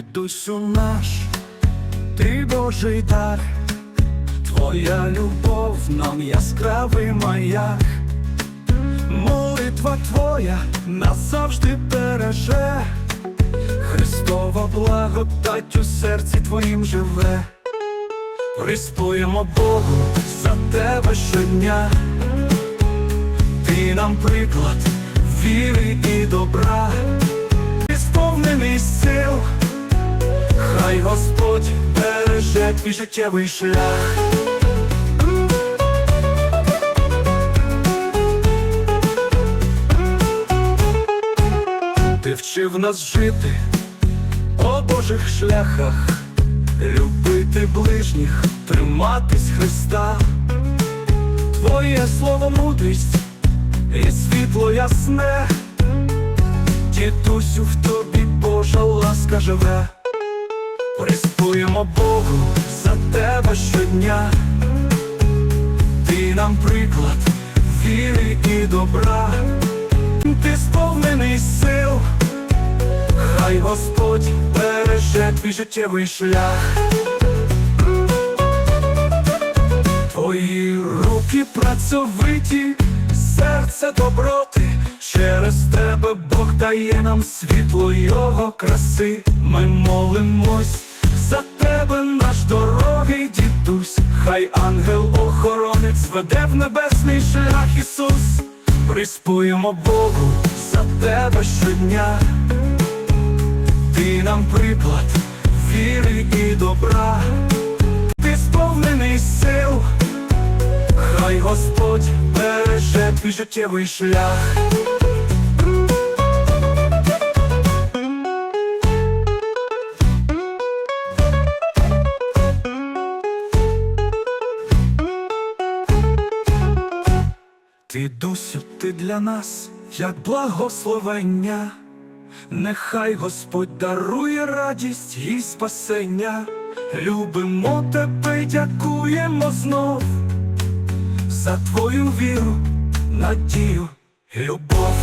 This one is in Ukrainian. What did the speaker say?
Дідусю наш, ти Божий дар, твоя любов нам яскравий маяк, молитва твоя нас завжди береже, Христова благодать у серці твоїм живе, приспуємо Богу за тебе щодня, ти нам приклад віри і добра, Господь береже твій життєвий шлях. Ти вчив нас жити по Божих шляхах, любити ближніх, триматись Христа. Твоє слово мудрість і світло ясне, дідусю в тобі Божа ласка живе. Приспуємо Богу за тебе щодня, ти нам приклад віри і добра, ти сповнений сил, хай Господь береже твій життєвий шлях. Твої руки працьовиті, серце доброти, через тебе Бог дає нам світло його краси. Ми молимось за тебе, наш дорогий дідусь, хай ангел-охоронець веде в небесний шлях Ісус. Приспуємо Богу за тебе щодня, ти нам приклад віри і добра, ти сповнений сил. Хай Господь береже твій життєвий шлях. Ти, досі ти для нас, як благословення, нехай Господь дарує радість і спасення. Любимо тебе дякуємо знов за твою віру, надію, любов.